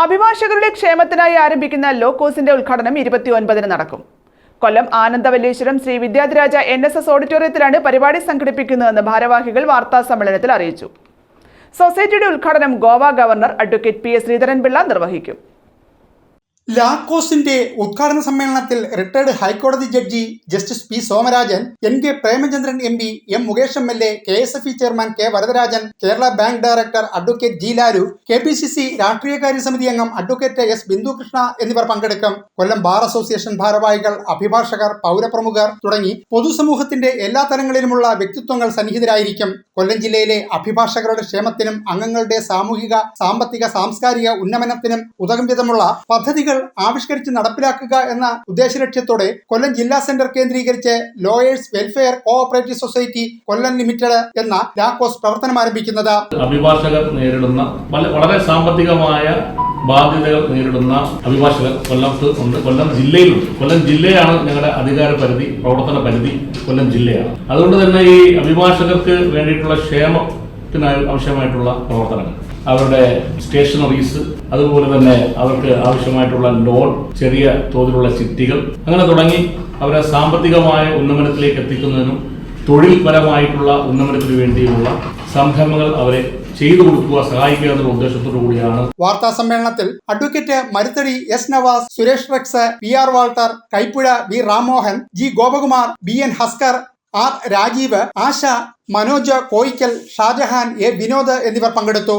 അഭിഭാഷകരുടെ ക്ഷേമത്തിനായി ആരംഭിക്കുന്ന ലോ കോഴ്സിന്റെ ഉദ്ഘാടനം ഇരുപത്തി ഒൻപതിന് നടക്കും. കൊല്ലം Anandavalleeswaram Shri Vidyadhiraja N S S ഓഡിറ്റോറിയത്തിലാണ് പരിപാടി സംഘടിപ്പിക്കുന്നതെന്ന് ഭാരവാഹികൾ വാർത്താ സമ്മേളനത്തിൽ അറിയിച്ചു. സൊസൈറ്റിയുടെ ഉദ്ഘാടനം Goa governor advocate P S Sreedharan Pillai നിർവഹിക്കും. ലാക്കോസിന്റെ ഉദ്ഘാടന സമ്മേളനത്തിൽ റിട്ടയർഡ് ഹൈക്കോടതി judge justice P Somarajan N K Premachandran M P M Mukesh M L A K S F E chairman K Varadarajan Kerala bank director advocate G Lalu K P C C രാഷ്ട്രീയകാര്യ സമിതി അംഗം അഡ്വക്കേറ്റ് എസ് ബിന്ദുകൃഷ്ണ എന്നിവർ പങ്കെടുക്കും. കൊല്ലം ബാർ അസോസിയേഷൻ ഭാരവാഹികൾ അഭിഭാഷകർ പൗരപ്രമുഖർ തുടങ്ങി പൊതുസമൂഹത്തിന്റെ എല്ലാ തലങ്ങളിലുമുള്ള വ്യക്തിത്വങ്ങൾ സന്നിഹിതരായിരിക്കും. കൊല്ലം ജില്ലയിലെ അഭിഭാഷകരുടെ ക്ഷേമത്തിനും അംഗങ്ങളുടെ സാമൂഹിക സാമ്പത്തിക സാംസ്കാരിക ഉന്നമനത്തിനും ഉതകം വിധമുള്ള പദ്ധതികൾ ആവിഷ്കരിച്ച് നടപ്പിലാക്കുക എന്ന ഉദ്ദേശലക്ഷ്യത്തോടെ കൊല്ലം ജില്ലാ സെന്റർ കേന്ദ്രീകരിച്ച് lawyers welfare cooperative society Kollam limited എന്ന ലാക്കോസ് പ്രവർത്തനം ആരംഭിക്കുന്നത്. അഭിഭാഷകർ നേരിടുന്ന വളരെ സാമ്പത്തികമായ ബാധ്യതകൾ നേരിടുന്ന അഭിഭാഷകർ കൊല്ലത്ത് ഉണ്ട്. കൊല്ലം ജില്ലയിലുണ്ട്. കൊല്ലം ജില്ലയാണ് ഞങ്ങളുടെ അധികാര പരിധി പ്രവർത്തന പരിധി കൊല്ലം ജില്ലയാണ്. അതുകൊണ്ട് തന്നെ ഈ അഭിഭാഷകർക്ക് വേണ്ടിയിട്ടുള്ള ക്ഷേമത്തിനായി ആവശ്യമായിട്ടുള്ള പ്രവർത്തനങ്ങൾ. അവരുടെ സ്റ്റേഷനറീസ് അതുപോലെ തന്നെ അവർക്ക് ആവശ്യമായിട്ടുള്ള ലോൺ ചെറിയ തോതിലുള്ള ചിട്ടികൾ. അങ്ങനെ തുടങ്ങി അവരെ സാമ്പത്തികമായ ഉന്നമനത്തിലേക്ക് എത്തിക്കുന്നതിനും തൊഴിൽപരമായിട്ടുള്ള ഉന്നമനത്തിന് വേണ്ടിയുള്ള സംരംഭങ്ങൾ അവരെ ചെയ്തു കൊടുക്കുക സഹായിക്കുക എന്നുള്ള ഉദ്ദേശത്തോടു കൂടിയാണ്. വാർത്താ സമ്മേളനത്തിൽ advocate Maruthadi S Navas Suresh Rex P R Walter Kaippuzha V Ramohan G Gopakumar B N Haskar R Rajeev Asha Manoj Koyikkal Shajahan A Vinod എന്നിവർ പങ്കെടുത്തു.